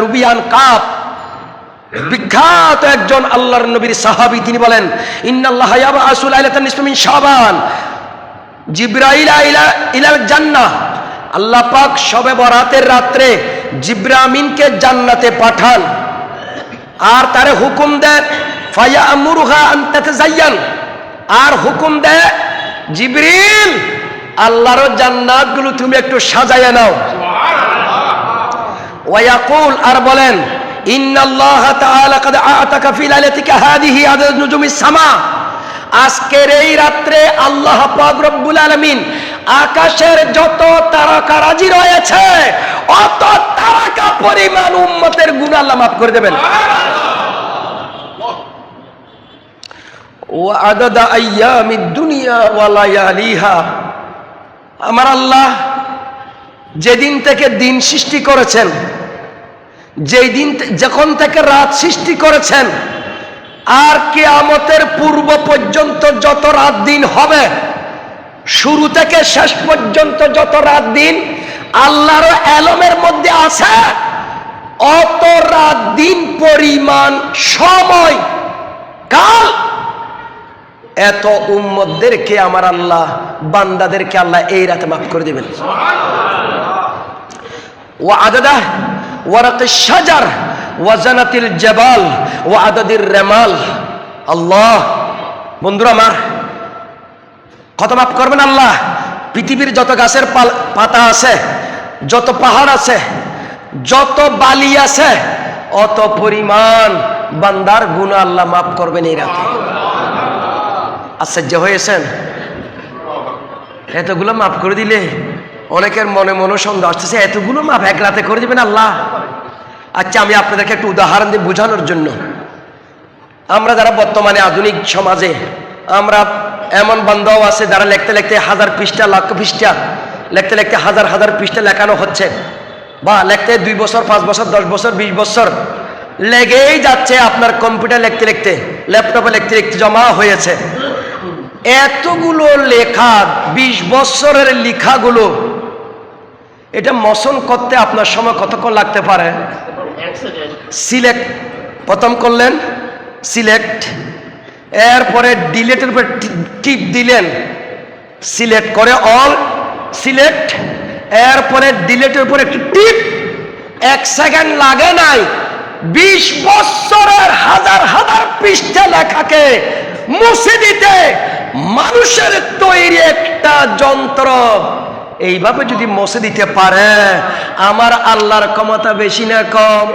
রুবিয়ান cup. বিখ্যাত একজন আল্লাহর নবীর সাহাবী, তিনি বলেন আল্লাহ পাক শবে বরাতের রাত্রে জিব্রামিনকে জান্নাতে পাঠান। আর তারে হুকুম দেন ফায়া আর হুকুম দেয়, জিবরিল, আল্লাহর জান্নাতগুলো তুমি একটু সাজাইয়া নাও। ওয়াকুল আর বলেন আজকের এই রাত্রে আল্লাহ রব্বুল আলামিন আকাশের যত তারকারাজি রয়েছে, অত তারকা পরিমাণ উম্মতের গুনাহ আল্লাহ মাফ করে দেবেন। আমার আল্লাহ যেদিন থেকে দিন সৃষ্টি করেছেন যেই দিন যখন থেকে রাত সৃষ্টি করেছেন আর কেয়ামতের পূর্ব পর্যন্ত যত রাত দিন হবে শুরু থেকে শেষ পর্যন্ত যত রাত দিন আল্লাহর এলমের মধ্যে আছে অত রাত দিন পরিমাণ সময় কাল। এত উম্মতদেরকে আমার আল্লাহ বান্দাদেরকে আল্লাহ এই রাতে মাফ করে দেবেন। ওয়ারাকের সাজার ওয়াজানাতিল জবাল ও আদাদির রেমাল। আল্লাহ, বন্ধুরা আমার কত মাফ করবেন আল্লাহ, পৃথিবীর যত গাছের পাতা আছে, যত পাহাড় আছে, যত বালি আছে, অত পরিমাণ বান্দার গুণ আল্লাহ মাফ করবেন এই রাতে। আশ্চর্য হয়েছেন? এতগুলো মাফ করে দিলে অনেকের মনে মনে সন্দেহ আসতেছে, এতগুলো মাপ এক রাতে করে দিবেন আল্লাহ? আচ্ছা আমি আপনাদেরকে একটু উদাহরণ দিই বোঝানোর জন্য। আমরা যারা বর্তমানে আধুনিক সমাজে, আমরা এমন বান্ধব আছে যারা লিখতে লিখতে হাজার পৃষ্ঠা লক্ষ পৃষ্ঠা, লিখতে লিখতে হাজার হাজার পৃষ্ঠা লেখানো হচ্ছে বা লিখতে দুই বছর, পাঁচ বছর, দশ বছর, বিশ বছর লেগেই যাচ্ছে আপনার কম্পিউটার লিখতে লিখতে, ল্যাপটপে লিখতে লিখতে জমা হয়েছে। এতগুলো লেখা, বিশ বছরের লেখাগুলো এটা মসন করতে আপনার সময় কতক্ষণ লাগতে পারে? সিলেক্ট প্রথম করলেন সিলেক্ট এরপরে ডিলেটের উপর টিপ দিলেন সিলেক্ট করে অল সিলেক্ট এরপরে ডিলেটের উপর একটু টিপ এক সেকেন্ড লাগে নাই। বিশ বছরের হাজার হাজার পৃষ্ঠা লেখাকে মুছে দিতে মানুষের তৈরি একটা যন্ত্র। এইভাবে যদি মসে দিতে পারে আমার আল্লাহর ক্ষমতা বেশি না কম।